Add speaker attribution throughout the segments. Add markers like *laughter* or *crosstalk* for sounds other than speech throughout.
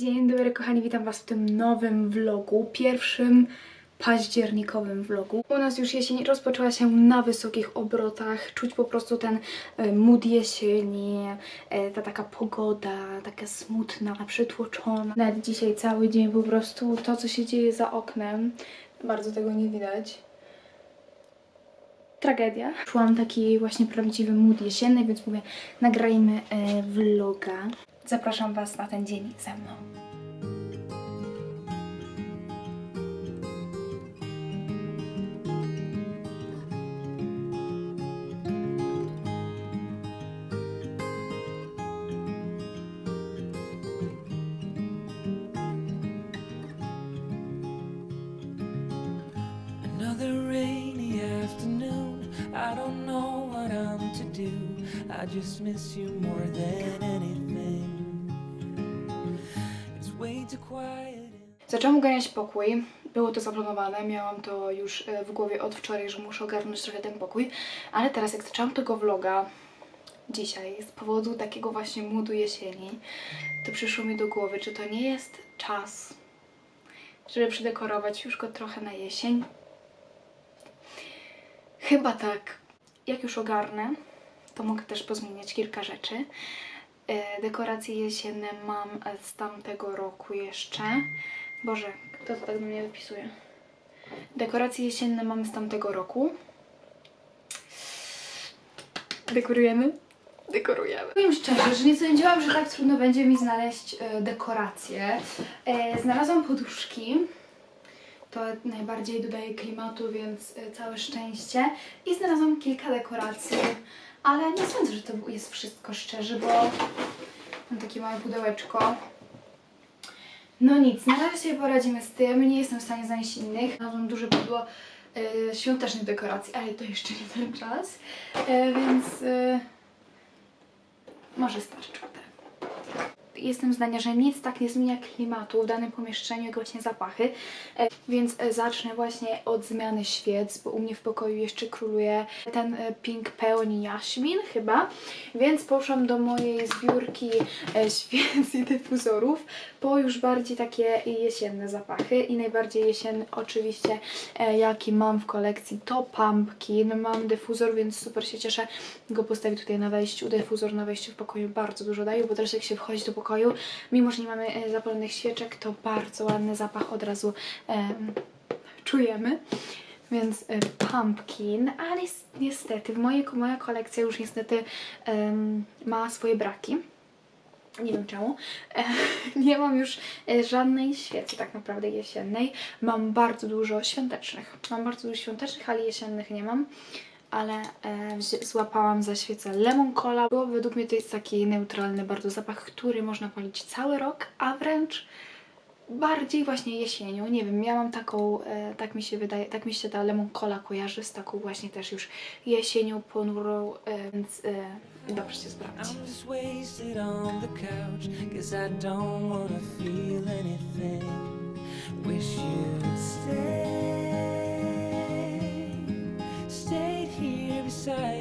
Speaker 1: Dzień dobry kochani, witam Was w tym nowym vlogu, pierwszym październikowym vlogu. U nas już jesień rozpoczęła się na wysokich obrotach, czuć po prostu ten e, mood jesieni, e, ta taka pogoda, taka smutna, przytłoczona. Nawet dzisiaj cały dzień po prostu to, co się dzieje za oknem, bardzo tego nie widać. Tragedia. Czułam taki właśnie prawdziwy mood jesienny, więc mówię, nagrajmy e, vloga. Zapraszam Was na ten dzień ze mną.
Speaker 2: I just miss you more than anything.
Speaker 1: Zaczęłam ogarniać pokój. Było to zaplanowane, miałam to już e, w głowie od wczoraj, że muszę ogarnąć trochę ten pokój. Ale teraz, jak zaczęłam tego vloga dzisiaj, z powodu takiego właśnie moodu jesieni, to przyszło mi do głowy, czy to nie jest czas, żeby przydekorować już go trochę na jesień. Chyba tak. Jak już ogarnę, to mogę też pozmieniać kilka rzeczy. E, Dekoracje jesienne mam z tamtego roku jeszcze. Boże, kto to tak do mnie wypisuje? Dekoracje jesienne mamy z tamtego roku. Dekorujemy? Dekorujemy. Powiem szczerze, że nie sądziłam, że tak trudno będzie mi znaleźć e, dekoracje. E, znalazłam poduszki. To najbardziej dodaje klimatu, więc e, całe szczęście. I znalazłam kilka dekoracji, ale nie sądzę, że to jest wszystko szczerze, bo mam takie małe pudełeczko. No nic, na razie sobie poradzimy z tym. Nie jestem w stanie znaleźć innych. Znalazłam duże pudło e, świątecznych dekoracji, ale to jeszcze nie ten czas. E, więc e, może starczą te. Jestem zdania, że nic tak nie zmienia klimatu w danym pomieszczeniu, jak właśnie zapachy. E, Więc e, zacznę właśnie od zmiany świec, bo u mnie w pokoju jeszcze króluje ten e, pink pełni jaśmin chyba. Więc poszłam do mojej zbiórki *laughs* świec i dyfuzorów po już bardziej takie jesienne zapachy. I najbardziej jesienny oczywiście, jaki mam w kolekcji, to pumpkin. Mam dyfuzor, więc super się cieszę go postawić tutaj na wejściu. Dyfuzor na wejściu w pokoju bardzo dużo daje, bo teraz jak się wchodzi do pokoju, mimo że nie mamy e, zapalonych świeczek, to bardzo ładny zapach od razu em, czujemy. Więc e, pumpkin, ale niestety w moja kolekcja już niestety em, ma swoje braki. Nie wiem czemu. E, *laughs* nie mam już żadnej świecy tak naprawdę jesiennej. Mam bardzo dużo świątecznych. Mam bardzo dużo świątecznych, ale jesiennych nie mam. Ale e, złapałam za świecę Lemon Cola, bo według mnie to jest taki neutralny bardzo zapach, który można palić cały rok, a wręcz bardziej właśnie jesienią. Nie wiem, miałam taką, e, tak mi się wydaje, tak mi się ta Lemon Cola kojarzy z taką właśnie też już jesienią ponurą, e, więc e, dobrze się sprawdzi.
Speaker 2: I'm just wasted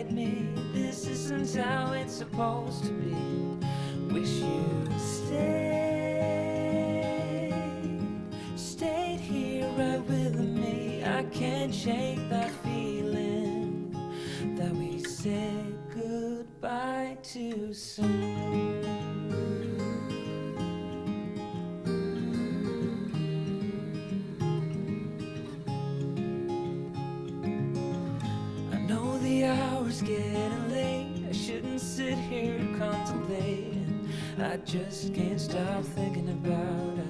Speaker 2: me. This isn't how it's supposed to be. Wish you'd stay. Stayed here right with me. I can't shake that hour's getting late. I shouldn't sit here contemplating. I just can't stop thinking about us.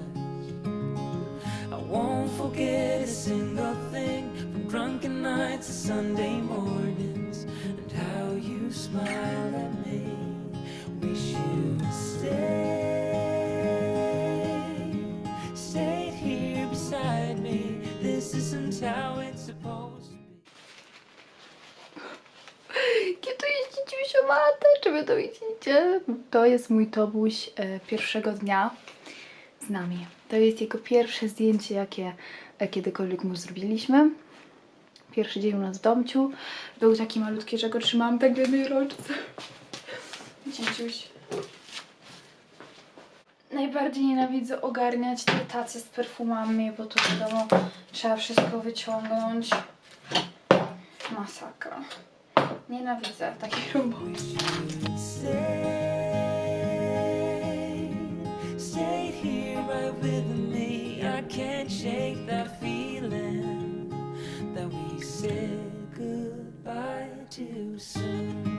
Speaker 2: I won't forget a single thing from drunken nights to Sunday mornings and how you smile at me. Wish you'd stay, stayed here beside me. This isn't how
Speaker 1: Kiedy jeździć matę, czy wy to widzicie? To jest mój tobuś e, pierwszego dnia z nami. To jest jego pierwsze zdjęcie, jakie e, kiedykolwiek mu zrobiliśmy. Pierwszy dzień u nas w domciu. Był taki malutki, że go trzymałam tak w jednej rączce. Dzieciuś. Najbardziej nienawidzę ogarniać te tacje z perfumami, bo to wiadomo, trzeba wszystko wyciągnąć. Masakra. Nienawidzę takich *laughs*
Speaker 2: soon.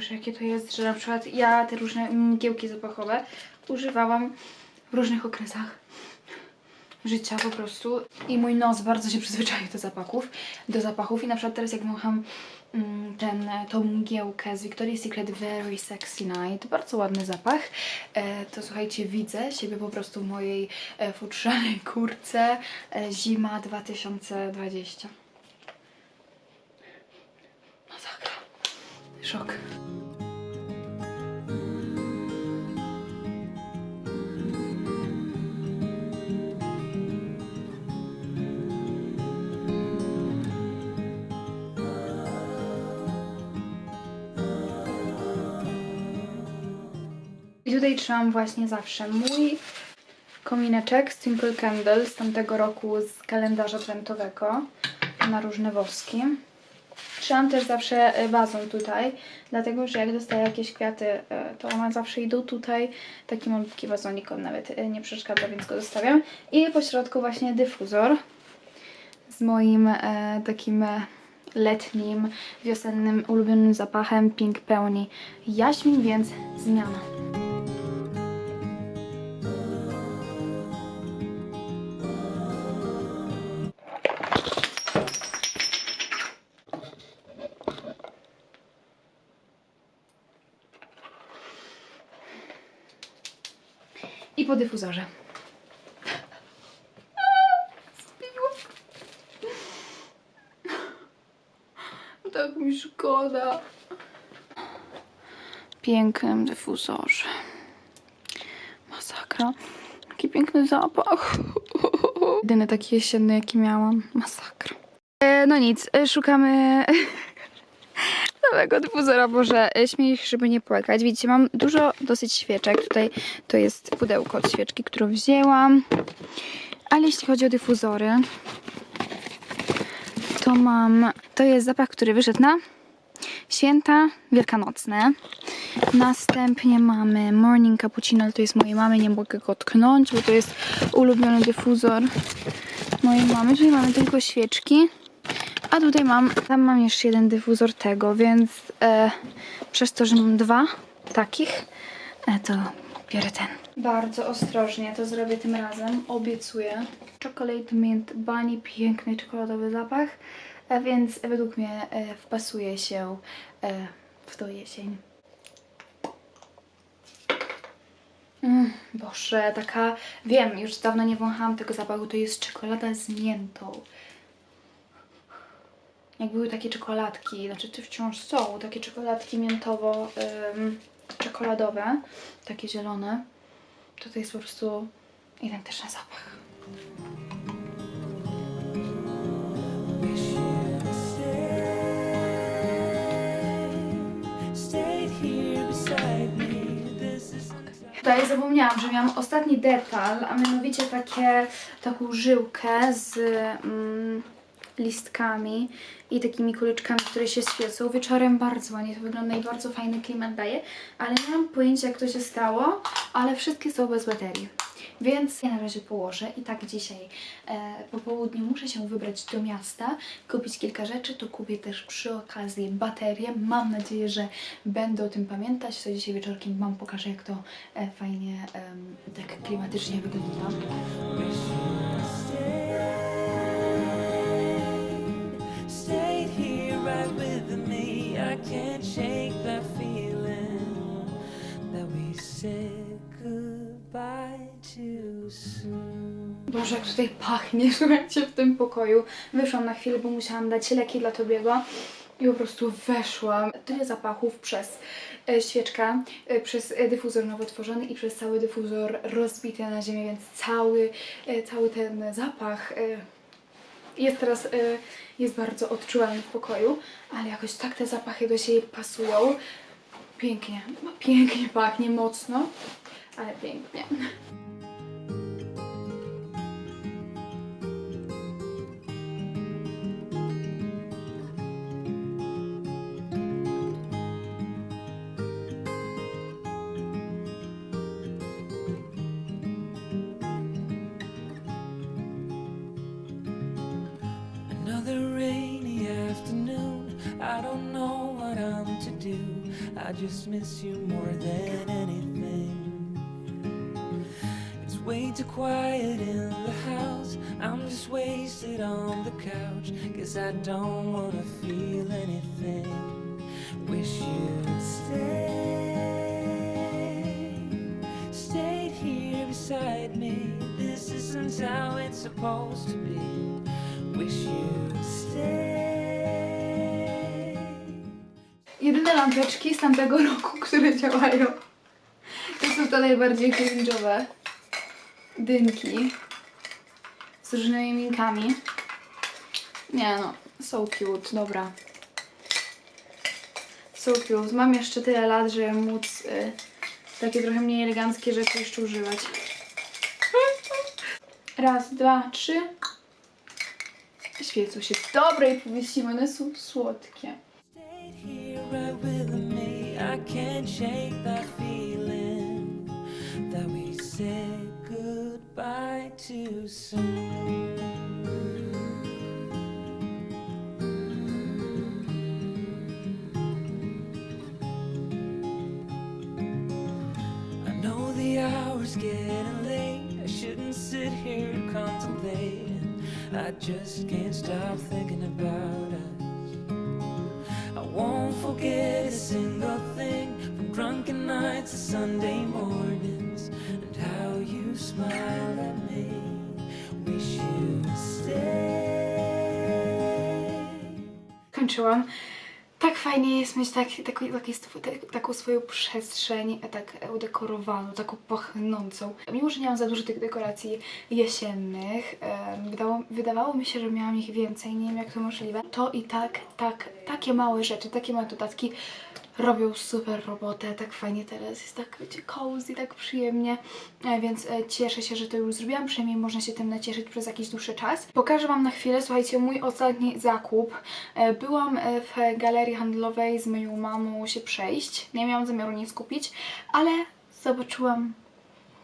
Speaker 1: Boże, jakie to jest, że na przykład ja te różne mgiełki zapachowe używałam w różnych okresach życia po prostu i mój nos bardzo się przyzwyczaił do zapachów, do zapachów i na przykład teraz jak wącham mm, ten, tą mgiełkę z Victoria's Secret Very Sexy Night, bardzo ładny zapach, e, to słuchajcie, widzę siebie po prostu w mojej e, futrzanej kurce e, zima 2020. Masakra. Szok. I tutaj trzymam właśnie zawsze mój komineczek z Candle z tamtego roku z kalendarza adwentowego na różne woski. Trzymam też zawsze e, wazon tutaj, dlatego że jak dostaję jakieś kwiaty, e, to one zawsze idą tutaj. Taki malutki wazonik, on nawet e, nie przeszkadza, więc go zostawiam. I po środku właśnie dyfuzor z moim e, takim e, letnim, wiosennym, ulubionym zapachem Pink Peony jaśmin, więc zmiana. Po dyfuzorze. Zbiłam. Tak mi szkoda. Pięknym dyfuzorze. Masakra. Jaki piękny zapach. Jedyny taki jesienny, jaki miałam. Masakra. E, no nic, e, szukamy nowego dyfuzora, Boże, e, śmieję się, żeby nie płakać. Widzicie, mam dużo dosyć świeczek. Tutaj to jest pudełko od świeczki, którą wzięłam. Ale jeśli chodzi o dyfuzory, to mam, to jest zapach, który wyszedł na święta wielkanocne. Następnie mamy Morning Cappuccino, ale to jest mojej mamy, nie mogę go tknąć, bo to jest ulubiony dyfuzor mojej mamy. Tutaj mamy tylko świeczki. A tutaj mam, tam mam jeszcze jeden dyfuzor tego, więc e, przez to, że mam dwa takich, e, to biorę ten. Bardzo ostrożnie to zrobię tym razem, obiecuję. Chocolate Mint Bunny, piękny czekoladowy zapach, e, więc według mnie e, wpasuje się e, w tą jesień. Mm, Boże, taka, wiem, już dawno nie wąchałam tego zapachu, to jest czekolada z miętą jak były takie czekoladki, znaczy ty wciąż są, takie czekoladki miętowo-czekoladowe, takie zielone, to to jest po prostu identyczny zapach. Tutaj zapomniałam, że miałam ostatni detal, a mianowicie takie, taką żyłkę z mm, listkami i takimi kuleczkami, które się świecą. Wieczorem bardzo ładnie to wygląda i bardzo fajny klimat daje, ale nie mam pojęcia jak to się stało, ale wszystkie są bez baterii. Więc ja na razie położę i tak dzisiaj e, po południu muszę się wybrać do miasta, kupić kilka rzeczy, to kupię też przy okazji baterie. Mam nadzieję, że będę o tym pamiętać, to dzisiaj wieczorkiem Wam pokażę jak to e, fajnie em, tak klimatycznie wygląda.
Speaker 2: Can't shake that feeling that we said goodbye too soon.
Speaker 1: Boże, jak tutaj pachnie, *laughs* słuchajcie, w tym pokoju. Wyszłam na chwilę, bo musiałam dać leki dla Tobiego i po prostu weszłam. Tyle zapachów przez e, świeczkę, e, przez e, dyfuzor nowotworzony i przez cały dyfuzor rozbity na ziemię, więc cały, cały ten zapach Jest teraz, y, jest bardzo odczuwalny w pokoju, ale jakoś tak te zapachy do siebie pasują. Pięknie, no, pięknie pachnie, mocno, ale pięknie.
Speaker 2: Another rainy afternoon. I don't know what I'm to do. I just miss you more than anything. It's way too quiet in the house. I'm just wasted on the couch. Guess I don't wanna feel anything. Wish you'd stay. Stayed here beside me. This isn't how it's supposed to be.
Speaker 1: Jedyne lampeczki z tamtego roku, które działają, to są te najbardziej cringe'owe dynki z różnymi minkami. Nie no, so cute, dobra. So cute. Mam jeszcze tyle lat, żeby móc y, takie trochę mniej eleganckie rzeczy jeszcze używać. Raz, dwa, trzy. Świecą się. Dobre i powiesimy, one są słodkie.
Speaker 2: Stayed here right with me. I can't shake that feeling that we said goodbye too soon. I know the hour's getting late. I shouldn't sit here contemplating. I just can't stop thinking about us. I won't forget a single thing from drunken nights to Sunday mornings and how you smile at me. Wish you'd stay.
Speaker 1: kończyłam. Tak fajnie jest mieć tak, tak, tak jest, tak, taką swoją przestrzeń, tak udekorowaną, taką pachnącą. Mimo, że nie mam za dużo tych dekoracji jesiennych, wydało, wydawało mi się, że miałam ich więcej, nie wiem jak to możliwe, to i tak, tak, takie małe rzeczy, takie małe dodatki robią super robotę, tak fajnie teraz jest tak, wiecie, cozy, tak przyjemnie, e, więc e, cieszę się, że to już zrobiłam, przynajmniej można się tym nacieszyć przez jakiś dłuższy czas. Pokażę Wam na chwilę, słuchajcie, mój ostatni zakup. E, Byłam w galerii handlowej z moją mamą się przejść, nie miałam zamiaru nic kupić, ale zobaczyłam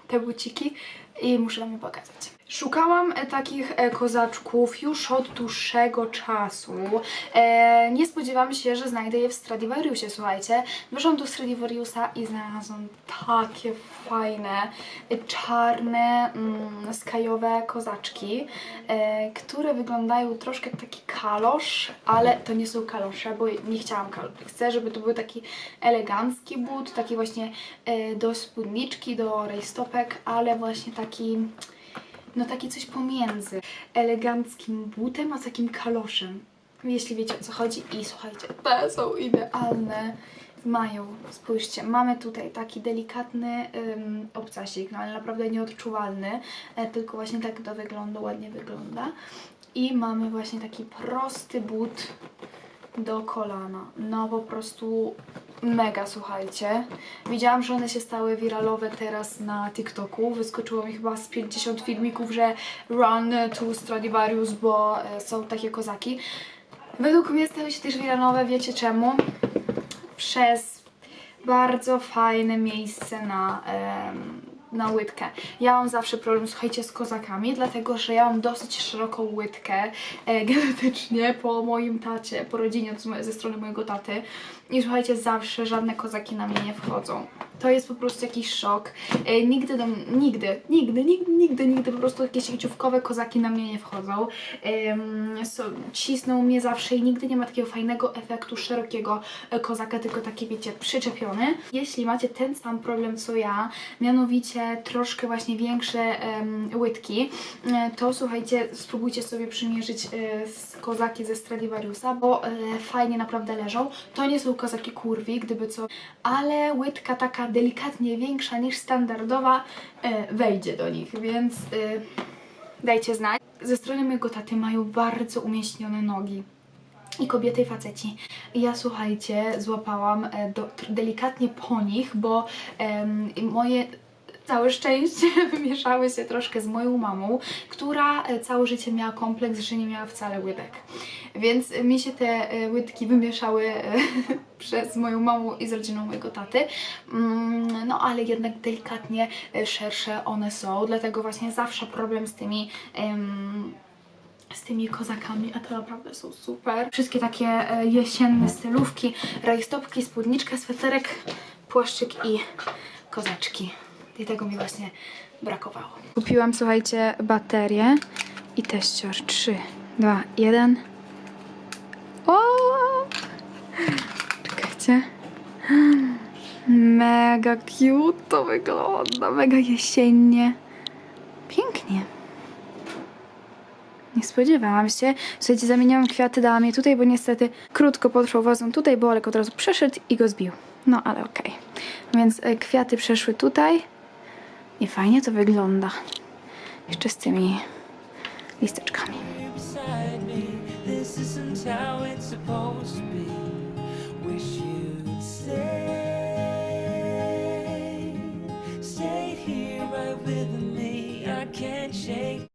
Speaker 1: te buciki i muszę Wam je pokazać. Szukałam e, takich e, kozaczków już od dłuższego czasu. E, nie spodziewałam się, że znajdę je w Stradivariusie, słuchajcie. Wyszłam do Stradivariusa i znalazłam takie fajne, czarne, mm, skajowe kozaczki, które wyglądają troszkę jak taki kalosz, ale to nie są kalosze, bo nie chciałam kalosz. Chcę, żeby to był taki elegancki but, taki właśnie do spódniczki, do rajstopek, ale właśnie taki no taki coś pomiędzy eleganckim butem, a takim kaloszem. Jeśli wiecie o co chodzi. I słuchajcie, te są idealne. Mają, spójrzcie, mamy tutaj taki delikatny ym, obcasik, no ale naprawdę nieodczuwalny, e, tylko właśnie tak do wyglądu ładnie wygląda. I mamy właśnie taki prosty but do kolana. No po prostu mega, słuchajcie. Widziałam, że one się stały wiralowe teraz na TikToku. Wyskoczyło mi chyba z 50 filmików, że run to Stradivarius, bo e, są takie kozaki. Według mnie stały się też wiralowe, wiecie czemu? Przez bardzo fajne miejsce na, em, na łydkę. Ja mam zawsze problem, słuchajcie, z kozakami, dlatego że ja mam dosyć szeroką łydkę e, genetycznie po moim tacie, po rodzinie ze strony mojego taty. I słuchajcie, zawsze żadne kozaki na mnie nie wchodzą. To jest po prostu jakiś szok. E, nigdy, do, nigdy, nigdy, nigdy, nigdy, nigdy po prostu jakieś sieciówkowe kozaki na mnie nie wchodzą. Em, so, cisną mnie zawsze i nigdy nie ma takiego fajnego efektu szerokiego e, kozaka, tylko taki, wiecie, przyczepiony. Jeśli macie ten sam problem co ja, mianowicie troszkę właśnie większe em, łydki, e, to słuchajcie, spróbujcie sobie przymierzyć e, z kozaki ze Stradivariusa, bo fajnie naprawdę leżą. To nie są kozaki kurwi, gdyby co, ale łydka taka delikatnie większa niż standardowa e, wejdzie do nich, więc... E, dajcie znać. Ze strony mojego taty mają bardzo umieśnione nogi. I kobiety, i faceci. Ja słuchajcie, złapałam e, do, delikatnie po nich, bo em, moje całe szczęście *laughs* wymieszały się troszkę z moją mamą, która e, całe życie miała kompleks, że nie miała wcale łydek. Więc mi się te e, łydki wymieszały e, *laughs* przez moją mamą i z rodziną mojego taty. Mm, No ale jednak delikatnie szersze one są, dlatego właśnie zawsze problem z tymi z tymi kozakami, a to naprawdę są super. Wszystkie takie jesienne stylówki, rajstopki, spódniczka, sweterek, płaszczyk i kozaczki. I tego mi właśnie brakowało. Kupiłam, słuchajcie, baterię i teścior. 3, 2, 1. O! Czekajcie. Mega cute to wygląda, mega jesiennie. Pięknie. Nie spodziewałam się. Słuchajcie, zamieniłam kwiaty, dałam je tutaj, bo niestety krótko potrwał wazon tutaj, bo Olek od razu przeszedł i go zbił. No, ale okej. Więc e, kwiaty przeszły tutaj i fajnie to wygląda. Jeszcze z tymi listeczkami.